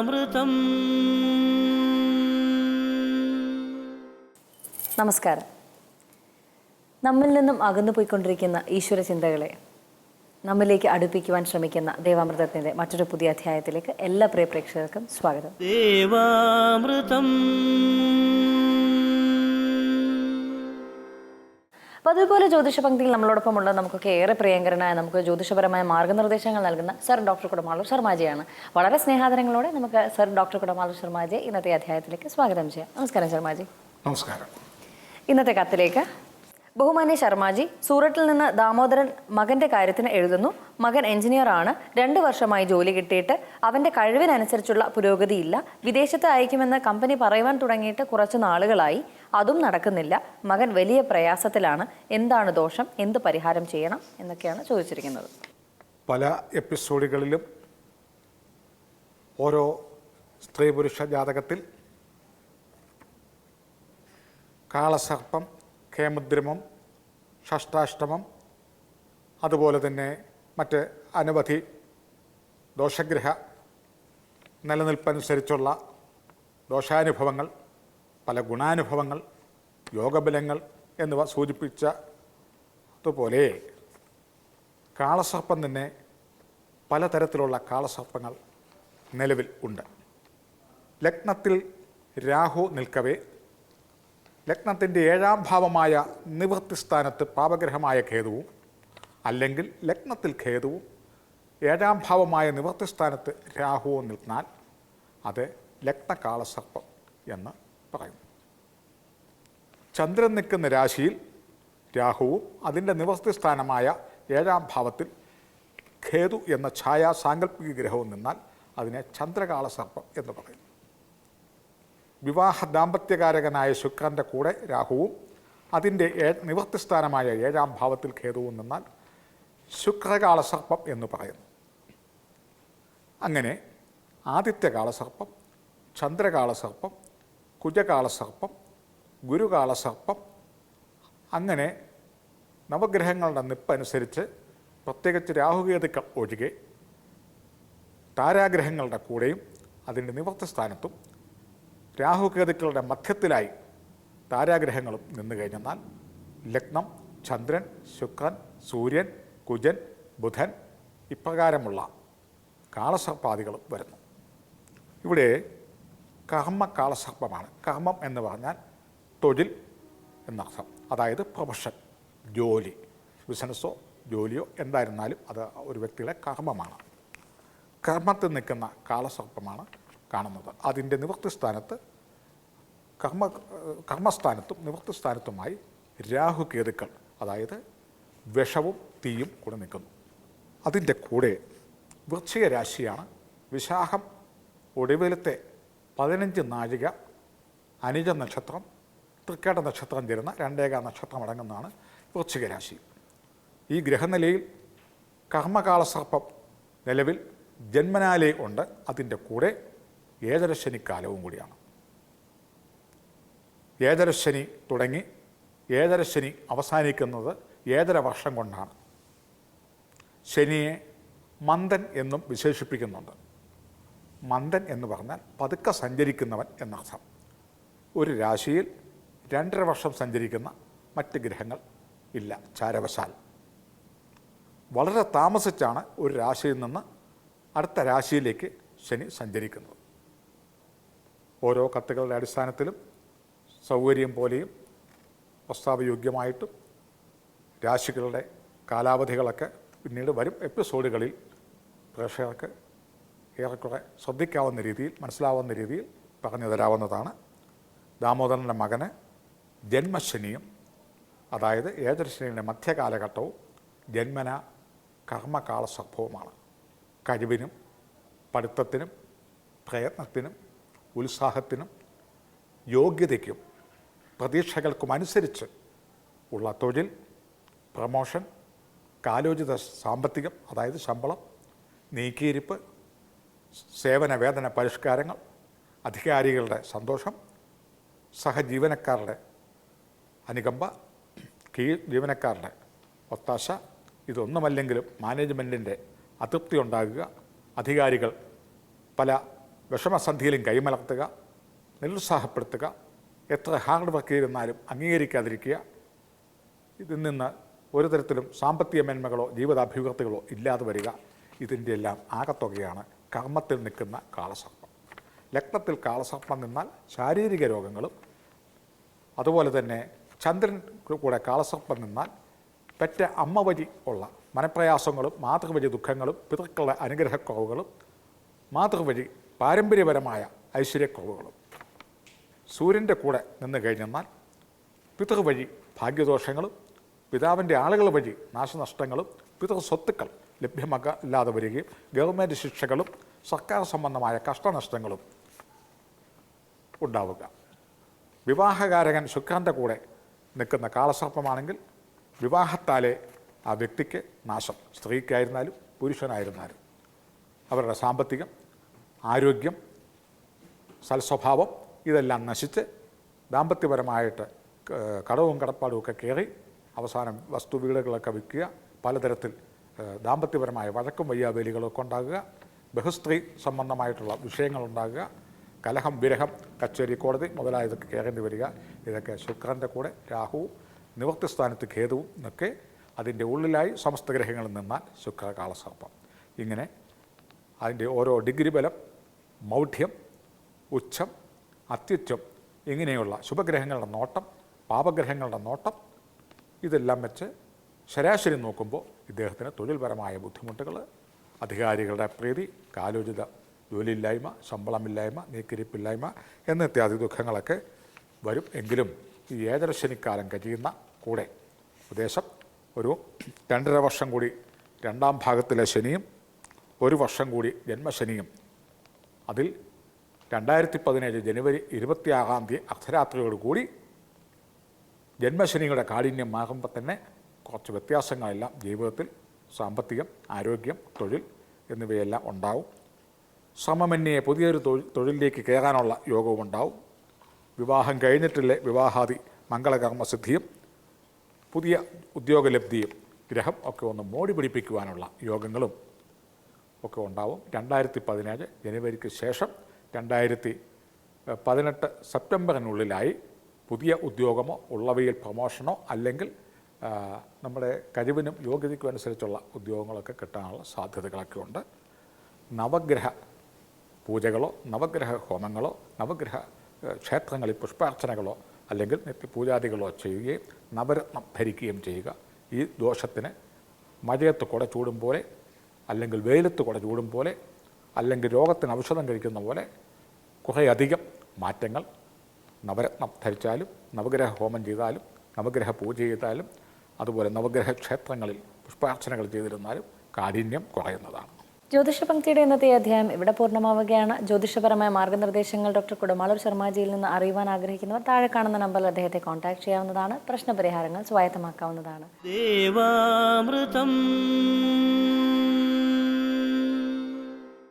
ദേവാമൃതം നമസ്കാരം. നമ്മിൽ നിന്നും അകന്നു പോയിക്കൊണ്ടിരിക്കുന്ന ഈശ്വര ചിന്തകളെ നമ്മിലേക്ക് അടുപ്പിക്കുവാൻ ശ്രമിക്കുന്ന ദേവാമൃതത്തിന്റെ മറ്റൊരു പുതിയ അധ്യായത്തിലേക്ക് എല്ലാ പ്രിയ പ്രേക്ഷകർക്കും സ്വാഗതം. ദേവാമൃതം. അപ്പോൾ അതുപോലെ ജ്യോതിഷ പങ്ക്തിയിൽ ഉള്ളത് നമുക്കൊക്കെ ഏറെ പ്രിയങ്കരനായ നമുക്ക് ജ്യോതിഷപരമായ മാർഗനിർദ്ദേശങ്ങൾ നൽകുന്ന സർ ഡോക്ടർ കുടമാളൂർ ശർമാജിയാണ്. വളരെ സ്നേഹാദരങ്ങളോടെ നമുക്ക് സർ ഡോക്ടർ കുടമാളൂർ ശർമാജിയെ ഇന്നത്തെ അധ്യായത്തിലേക്ക് സ്വാഗതം ചെയ്യാം. നമസ്കാരം ശർമാജി. നമസ്കാരം. ഇന്നത്തെ കത്തിലേക്ക് ബഹുമാന്യ ശർമാജി സൂററ്റിൽ നിന്ന് ദാമോദരൻ മകന്റെ കാര്യത്തിന് എഴുതുന്നു. മകൻ എഞ്ചിനീയർ ആണ്. രണ്ട് വർഷമായി ജോലി കിട്ടിയിട്ട് അവന്റെ കഴിവിനനുസരിച്ചുള്ള പുരോഗതിയില്ല. വിദേശത്ത് അയക്കുമെന്ന് കമ്പനി പറയുവാൻ തുടങ്ങിയിട്ട് കുറച്ച് നാളുകളായി. അതും നടക്കുന്നില്ല. മകൻ വലിയ പ്രയാസത്തിലാണ്. എന്താണ് ദോഷം? എന്ത് പരിഹാരം ചെയ്യണം? എന്നൊക്കെയാണ് ചോദിച്ചിരിക്കുന്നത്. പല എപ്പിസോഡുകളിലും ഓരോ സ്ത്രീ പുരുഷ ജാതകത്തിൽ കാളസർപ്പം കേമദ്രമം ഷഷ്ടാഷ്ടമം അതുപോലെ തന്നെ മറ്റ് അനവധി ദോഷഗ്രഹ നിലനിൽപ്പനുസരിച്ചുള്ള ദോഷാനുഭവങ്ങൾ പല ഗുണാനുഭവങ്ങൾ യോഗബലങ്ങൾ എന്നിവ സൂചിപ്പിച്ച അതുപോലെ കാളസർപ്പം തന്നെ പലതരത്തിലുള്ള കാളസർപ്പങ്ങൾ നിലവിൽ ഉണ്ട്. ലഗ്നത്തിൽ രാഹു നിൽക്കവേ ലഗ്നത്തിന്റെ ഏഴാം ഭാവമായ നിവൃത്തി സ്ഥാനത്ത് പാപഗ്രഹമായ ഖേതുവും അല്ലെങ്കിൽ ലഗ്നത്തിൽ ഖേതുവും ഏഴാം ഭാവമായ നിവൃത്തി സ്ഥാനത്ത് രാഹുവും നിൽന്നാൽ അത് ലഗ്നകാളസർപ്പം എന്ന് പറയുന്നു. ചന്ദ്രൻ നിൽക്കുന്ന രാശിയിൽ രാഹുവും അതിന്റെ നിവൃത്തി സ്ഥാനമായ ഏഴാം ഭാവത്തിൽ ഖേതു എന്ന ഛായാ സാങ്കല്പിക ഗ്രഹവും നിന്നാൽ അതിനെ ചന്ദ്രകാളസർപ്പം എന്ന് പറയും വിവാഹ ദാമ്പത്യകാരകനായ ശുക്രന്റെ കൂടെ രാഹുവും അതിന്റെ ഏ ഏഴാം ഭാവത്തിൽ ഖേതുവും നിന്നാൽ ശുക്രകാളസർപ്പം എന്ന് പറയുന്നു. അങ്ങനെ ആദിത്യകാളസർപ്പം ചന്ദ്രകാളസർപ്പം കുജകാളസർപ്പം ഗുരുകാളസർപ്പം അങ്ങനെ നവഗ്രഹങ്ങളുടെ നിപ്പ് അനുസരിച്ച് പ്രത്യേകിച്ച് രാഹുകേതുക്കൾ ഒഴികെ താരാഗ്രഹങ്ങളുടെ കൂടെയും അതിന്റെ നിവൃത്തി സ്ഥാനത്തും രാഹുകേതുക്കളുടെ മധ്യത്തിലായി താരാഗ്രഹങ്ങളും നിന്നു കഴിഞ്ഞെന്നാൽ ലഗ്നം ചന്ദ്രൻ ശുക്രൻ സൂര്യൻ കുജൻ ബുധൻ ഇപ്രകാരമുള്ള കാളസർപ്പാദികളും വരുന്നു. ഇവിടെ കർമ്മ കാളസർപ്പമാണ്. കർമ്മം എന്ന് പറഞ്ഞാൽ തൊഴിൽ എന്നർത്ഥം. അതായത് പ്രൊഫഷൻ ജോലി. ബിസിനസ്സോ ജോലിയോ എന്തായിരുന്നാലും അത് ഒരു വ്യക്തിയുടെ കർമ്മമാണ്. കർമ്മത്തിൽ നിൽക്കുന്ന കാളസർപ്പമാണ് കാണുന്നത്. അതിന്റെ നിവൃത്തി സ്ഥാനത്ത് കർമ്മ കർമ്മസ്ഥാനത്തും നിവൃത്തി സ്ഥാനത്തുമായി രാഹുകേതുക്കൾ അതായത് വിഷവും തീയും കൂടെ നിൽക്കുന്നു. അതിന്റെ കൂടെ വൃശ്ചിക രാശിയാണ് വിശാഖം ഒടുവിലത്തെ പതിനഞ്ച് നാഴിക അനിജ നക്ഷത്രം തൃക്കേട്ട നക്ഷത്രം ചേരുന്ന രണ്ടേക നക്ഷത്രം അടങ്ങുന്നതാണ് വൃശ്ചിക രാശി. ഈ ഗ്രഹനിലയിൽ കർമ്മകാലസർപ്പം നിലവിൽ ജന്മനാലേ ഉണ്ട്. അതിന്റെ കൂടെ ഏഴരശനിക്കാലവും കൂടിയാണ്. ഏഴരശനി തുടങ്ങി ഏഴരശനി അവസാനിക്കുന്നത് ഏതര വർഷം കൊണ്ടാണ്. ശനിയെ മന്ദൻ എന്നും വിശേഷിപ്പിക്കുന്നുണ്ട്. മന്ദൻ എന്ന് പറഞ്ഞാൽ പതുക്കെ സഞ്ചരിക്കുന്നവൻ എന്നർത്ഥം. ഒരു രാശിയിൽ രണ്ടര വർഷം സഞ്ചരിക്കുന്ന മറ്റ് ഗ്രഹങ്ങൾ ഇല്ല ചാരവശാൽ. വളരെ താമസിച്ചാണ് ഒരു രാശിയിൽ നിന്ന് അടുത്ത രാശിയിലേക്ക് ശനി സഞ്ചരിക്കുന്നത്. ഓരോ കത്തുകളുടെ അടിസ്ഥാനത്തിലും സൗകര്യം പോലെയും പ്രസ്താവയോഗ്യമായിട്ടും രാശികളുടെ കാലാവധികളൊക്കെ പിന്നീട് വരും. എപ്പിസോഡുകളിൽ പ്രേക്ഷകർക്ക് ഏറെക്കുറെ ശ്രദ്ധിക്കാവുന്ന രീതിയിൽ മനസ്സിലാവുന്ന രീതിയിൽ പറഞ്ഞു തരാവുന്നതാണ്. ദാമോദരന്റെ മകന് ജന്മശനിയും അതായത് ഏതരശനിയുടെ മധ്യകാലഘട്ടവും ജന്മന കർമ്മകാല സംഭവമാണ് കഴിവിനും പഠിത്തത്തിനും പ്രയത്നത്തിനും ഉത്സാഹത്തിനും യോഗ്യതയ്ക്കും പ്രതീക്ഷകൾക്കും അനുസരിച്ച് ഉള്ള തൊഴിൽ പ്രമോഷൻ കാലോചിത സാമ്പത്തികം അതായത് ശമ്പളം നീക്കിയിരിപ്പ് സേവന വേതന പരിഷ്കാരങ്ങൾ അധികാരികളുടെ സന്തോഷം സഹജീവനക്കാരുടെ അനുകമ്പ കീഴ് ജീവനക്കാരുടെ ഒത്താശ ഇതൊന്നുമല്ലെങ്കിലും മാനേജ്മെന്റിന്റെ അതൃപ്തി ഉണ്ടാകുക അധികാരികൾ പല വിഷമസന്ധിയിലും കൈമലർത്തുക നിരുത്സാഹപ്പെടുത്തുക എത്ര ഹാർഡ് വർക്ക് ചെയ്തിരുന്നാലും അംഗീകരിക്കാതിരിക്കുക. ഇതിൽ നിന്ന് ഒരു തരത്തിലും സാമ്പത്തിക മേന്മകളോ ജീവിതാഭിവൃദ്ധികളോ ഇല്ലാതെ വരിക. ഇതിന്റെ എല്ലാം ആകത്തുകയാണ് കർമ്മത്തിൽ നിൽക്കുന്ന കാളസർപ്പം. ലഗ്നത്തിൽ കാളസർപ്പം നിന്നാൽ ശാരീരിക രോഗങ്ങളും അതുപോലെ തന്നെ ചന്ദ്രൻ കൂടെ കാളസർപ്പം നിന്നാൽ പെറ്റ അമ്മ വഴി ഉള്ള മനപ്രയാസങ്ങളും മാതൃവഴി ദുഃഖങ്ങളും പിതൃക്കളുടെ അനുഗ്രഹക്കുറവുകളും മാതൃവഴി പാരമ്പര്യപരമായ ഐശ്വര്യക്കുറവുകളും. സൂര്യന്റെ കൂടെ നിന്ന് കഴിഞ്ഞെന്നാൽ പിതൃ വഴി ഭാഗ്യദോഷങ്ങളും പിതാവിന്റെ ആളുകൾ വഴി നാശനഷ്ടങ്ങളും പിതൃ സ്വത്തുക്കൾ ലഭ്യമാക്കാതെ വരികയും ഗവൺമെന്റ് ശിക്ഷകളും സർക്കാർ സംബന്ധമായ കഷ്ടനഷ്ടങ്ങളും ഉണ്ടാവുക. വിവാഹകാരകൻ ശുക്രന്റെ കൂടെ നിൽക്കുന്ന കാളസർപ്പമാണെങ്കിൽ വിവാഹത്താലെ ആ വ്യക്തിക്ക് നാശം. സ്ത്രീക്കായിരുന്നാലും പുരുഷനായിരുന്നാലും. അവരുടെ സാമ്പത്തികം ആരോഗ്യം സൽസ്വഭാവം ഇതെല്ലാം നശിച്ച് ദാമ്പത്യപരമായിട്ട് കടവും കടപ്പാടും ഒക്കെ കയറി അവസാനം വസ്തു വീടുകളൊക്കെ വിൽക്കുക പലതരത്തിൽ ദാമ്പത്യപരമായ വഴക്കും വയ്യാവേലികളൊക്കെ ഉണ്ടാകുക ബഹുസ്ത്രീ സംബന്ധമായിട്ടുള്ള വിഷയങ്ങളുണ്ടാകുക കലഹം വിരഹം കച്ചേരി കോടതി മുതലായതൊക്കെ കയറേണ്ടി വരിക. ഇതൊക്കെ ശുക്രന്റെ കൂടെ രാഹുവും നിവർത്തിസ്ഥാനത്ത് ഖേദവും എന്നൊക്കെ അതിന്റെ ഉള്ളിലായി സമസ്ത ഗ്രഹങ്ങളിൽ നിന്നാൽ ശുക്രകാളസർപ്പം ഇങ്ങനെ അതിന്റെ ഓരോ ഡിഗ്രി ബലം മൗഢ്യം ഉച്ചം അത്യുച്ചം ഇങ്ങനെയുള്ള ശുഭഗ്രഹങ്ങളുടെ നോട്ടം പാപഗ്രഹങ്ങളുടെ നോട്ടം ഇതെല്ലാം വെച്ച് ശരാശരി നോക്കുമ്പോൾ ഇദ്ദേഹത്തിന് തൊഴിൽപരമായ ബുദ്ധിമുട്ടുകൾ അധികാരികളുടെ പ്രീതി കാലോചിത ജോലിയില്ലായ്മ ശമ്പളമില്ലായ്മ നീക്കിരിപ്പില്ലായ്മ എന്ന ഇത്യാദി ദുഃഖങ്ങളൊക്കെ വരും. എങ്കിലും ഈ ഏതരശനിക്കാലം കഴിയുന്ന കൂടെ ഉദ്ദേശം ഒരു രണ്ടര വർഷം കൂടി രണ്ടാം ഭാഗത്തിലെ ശനിയും ഒരു വർഷം കൂടി ജന്മശനിയും. അതിൽ രണ്ടായിരത്തി പതിനേഴ് ജനുവരി ഇരുപത്തിയാറാം തീയതി അർദ്ധരാത്രിയോടുകൂടി ജന്മശനിയുടെ കാഠിന്യം മാറുമ്പോൾ തന്നെ കുറച്ച് വ്യത്യാസങ്ങളെല്ലാം ജീവിതത്തിൽ സാമ്പത്തികം ആരോഗ്യം തൊഴിൽ എന്നിവയെല്ലാം ഉണ്ടാവും. സമമന്യെ പുതിയൊരു തൊഴിൽ തൊഴിലിലേക്ക് കയറാനുള്ള യോഗവും ഉണ്ടാവും. വിവാഹം കഴിഞ്ഞിട്ടില്ല? വിവാഹാദി മംഗളകർമ്മസിദ്ധിയും പുതിയ ഉദ്യോഗലബ്ധിയും ഗ്രഹം ഒക്കെ ഒന്ന് മോടി പിടിപ്പിക്കുവാനുള്ള യോഗങ്ങളും ഒക്കെ ഉണ്ടാവും. രണ്ടായിരത്തി പതിനേഴ് ജനുവരിക്ക് ശേഷം രണ്ടായിരത്തി പതിനെട്ട് സെപ്റ്റംബറിനുള്ളിലായി പുതിയ ഉദ്യോഗമോ ഉള്ളവയിൽ പ്രമോഷനോ അല്ലെങ്കിൽ നമ്മുടെ കഴിവിനും യോഗ്യതയ്ക്കും അനുസരിച്ചുള്ള ഉദ്യോഗങ്ങളൊക്കെ കിട്ടാനുള്ള സാധ്യതകളൊക്കെ ഉണ്ട്. നവഗ്രഹ പൂജകളോ നവഗ്രഹ ഹോമങ്ങളോ നവഗ്രഹ ക്ഷേത്രങ്ങളിൽ പുഷ്പാർച്ചനകളോ അല്ലെങ്കിൽ നിത്യപൂജാദികളോ ചെയ്യുകയും നവരത്നം ധരിക്കുകയും ചെയ്യുക. ഈ ദോഷത്തിന് മഴയത്ത് കുട ചൂടും പോലെ അല്ലെങ്കിൽ വെയിലത്ത് കുട ചൂടും പോലെ അല്ലെങ്കിൽ രോഗത്തിന് ഔഷധം കഴിക്കുന്ന പോലെ കുറേയധികം മാറ്റങ്ങൾ നവരത്നം ധരിച്ചാലും നവഗ്രഹ ഹോമം ചെയ്താലും നവഗ്രഹ പൂജ ചെയ്താലും അതുപോലെ നവഗ്രഹ ക്ഷേത്രങ്ങളിൽ പുഷ്പാർച്ചനകൾ ചെയ്തിരുന്നാലും കാഠിന്യം കുറയുന്നതാണ്. ജ്യോതിഷ പങ്ക്തിയുടെ ഇന്നത്തെ അധ്യായം ഇവിടെ പൂർണമാവുകയാണ്. ജ്യോതിഷപരമായ മാർഗനിർദ്ദേശങ്ങൾ ഡോക്ടർ കുടമാളൂർ ശർമാജിയിൽ നിന്ന് അറിയുവാൻ ആഗ്രഹിക്കുന്നവർ താഴെ കാണുന്ന നമ്പറിൽ അദ്ദേഹത്തെ കോൺടാക്ട് ചെയ്യാവുന്നതാണ്. പ്രശ്നപരിഹാരങ്ങൾ സ്വായത്തമാക്കാവുന്നതാണ്. ദേവാമൃതം